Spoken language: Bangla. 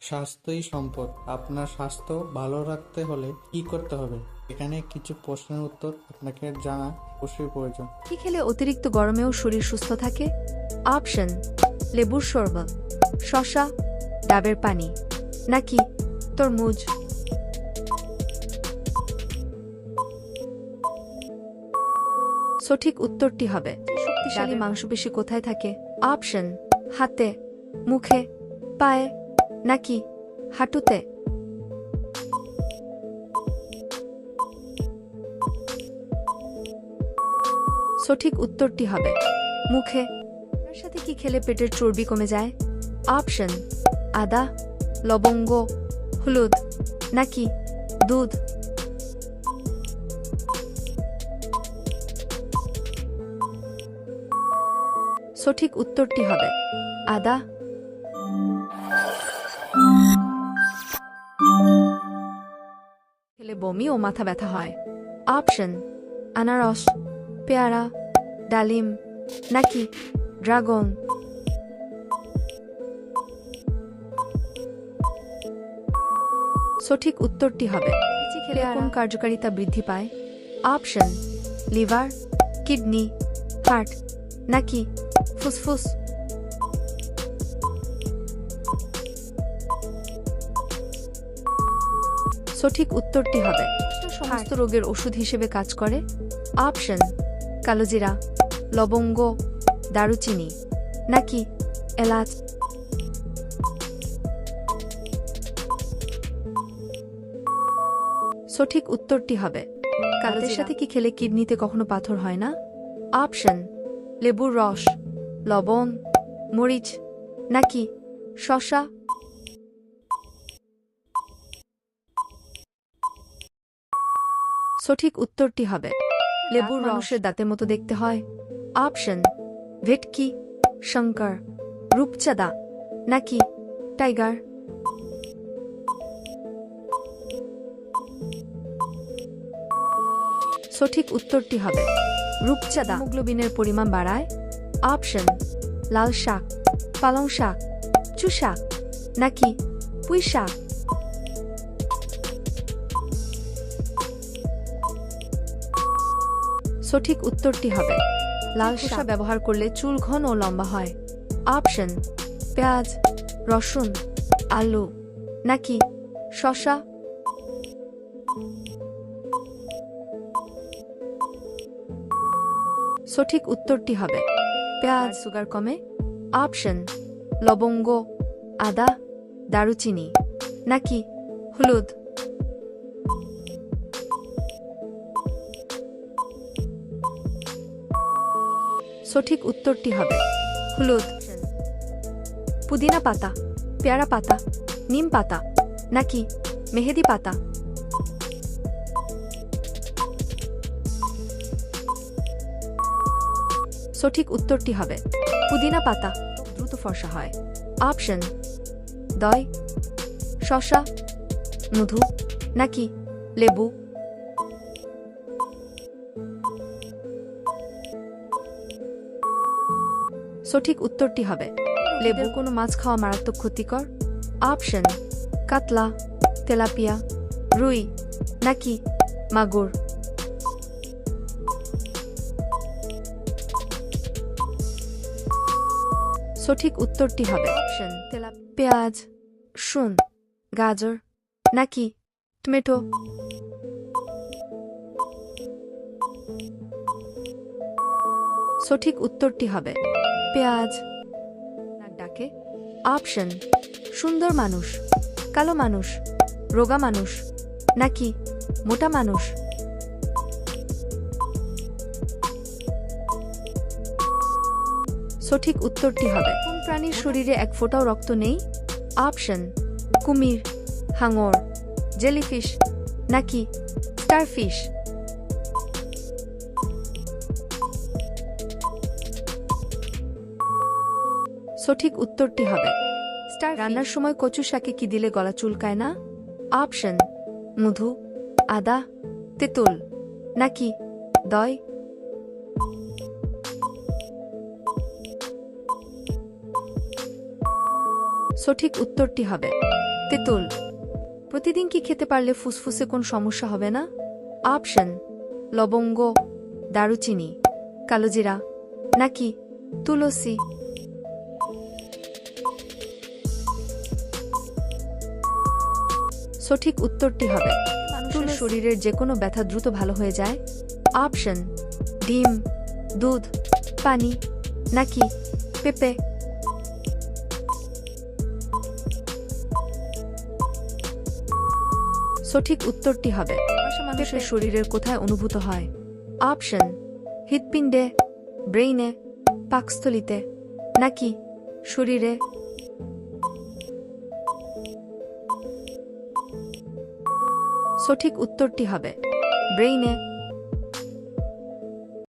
স্বাস্থ্যই সম্পদ। আপনার স্বাস্থ্য ভালো রাখতে হলে কি করতে হবে? এখানে কিছু প্রশ্নের উত্তর আপনাকে জানা অবশ্যই প্রয়োজন। কি খেলে অতিরিক্ত গরমেও শরীর সুস্থ থাকে? অপশন লেবুর শরবত শশা ডাবের পানি নাকি তরমুজ? সঠিক উত্তরটি হবে শক্তিশালী মাংসপেশি কোথায় থাকে? অপশন হাতে মুখে পায়ে নাকি? হাঁটুতে। সঠিক উত্তরটি হবে, মুখে। তার সাথে কি খেলে পেটের চর্বি কমে যায়? অপশন, আদা, লবঙ্গ, হলুদ, নাকি দুধ? সঠিক উত্তরটি হবে, আদা খেলে বমি ও মাথা ব্যথা হয়। অপশন আনারস পেয়ারা ডালিম নাকি ড্রাগন? সঠিক উত্তরটি হবে। লিচি খেলে কোন কার্যকারিতা বৃদ্ধি পায়? অপশন লিভার কিডনি হার্ট নাকি ফুসফুস? সঠিক উত্তরটি হবে। সমস্ত রোগের ওষুধ হিসেবে কাজ করে। অপশন কালোজিরা লবঙ্গ দারুচিনি নাকি এলাচ। সঠিক উত্তরটি হবে। কালোজির। সাথে কি খেলে কিডনিতে কখনো পাথর হয় না? অপশন লেবুর রস লবণ মরিচ নাকি শশা সঠিক উত্তরটি হবে। লেবুর মানুষের দাঁতের মতো দেখতে হয়। অপশন ভেটকি শঙ্কর রূপচাঁদা নাকি টাইগার সঠিক উত্তরটি হবে রূপচাঁদা। হিমোগ্লোবিনের পরিমাণ বাড়ায়। অপশন লাল শাক পালং শাক চুশাক নাকি পুঁই শাক। সঠিক উত্তরটি হবে। লাল শাক ব্যবহার করলে চুল ঘন ও লম্বা হয়। অপশন পেঁয়াজ রসুন আলু নাকি শশা সঠিক উত্তরটি হবে। পেঁয়াজ সুগার কমে। অপশন লবঙ্গ আদা দারুচিনি নাকি হলুদ? সঠিক উত্তরটি হবে হলুদ। পুদিনা পাতা, পেয়ারা পাতা, নিম পাতা, নাকি মেহেদি পাতা? সঠিক উত্তরটি হবে পুদিনা পাতা, দ্রুত ফর্সা হয়। অপশন দয় শশা মধু, নাকি লেবু? সঠিক উত্তরটি হবে। লেবুর কোনো মাছ খাওয়া মারাত্মক ক্ষতিকর? অপশন, কাতলা, তেলাপিয়া, রুই, নাকি মাগুর? সঠিক উত্তরটি হবে। অপশন তেলা পেঁয়াজ শুন গাজর, নাকি টমেটো? সঠিক উত্তরটি হবে। পেঁয়াজ ডাকে অপশন সুন্দর মানুষ, কালো মানুষ, রোগা মানুষ, নাকি মোটা মানুষ? সঠিক উত্তরটি হবে, কোন প্রাণীর শরীরে এক ফোঁটাও রক্ত নেই? অপশন কুমির, হাঙর জেলিফিশ নাকি স্টারফিশ সঠিক উত্তরটি হবে। স্টার, রান্নার সময় কচু শাকে কি দিলে গলা চুলকায় না? অপশন, মধু, আদা, তেঁতুল, নাকি দই? সঠিক উত্তরটি হবে, তেঁতুল। প্রতিদিন কি খেতে পারলে ফুসফুসে কোন সমস্যা হবে না? অপশন, লবঙ্গ, দারুচিনি, কালোজিরা, নাকি তুলসী। সঠিক উত্তরটি হবে। মানুষের শরীরের যে কোনো ব্যথা দ্রুত ভালো হয়ে যায়। অপশন ডিম দুধ পানি নাকি পেঁপে। সঠিক উত্তরটি হবে মানুষের শরীরের কোথায় অনুভূত হয়। অপশন হৃৎপিণ্ডে ব্রেইনে পাকস্থলিতে নাকি শরীরে। সঠিক উত্তরটি হবে। ব্রেইনে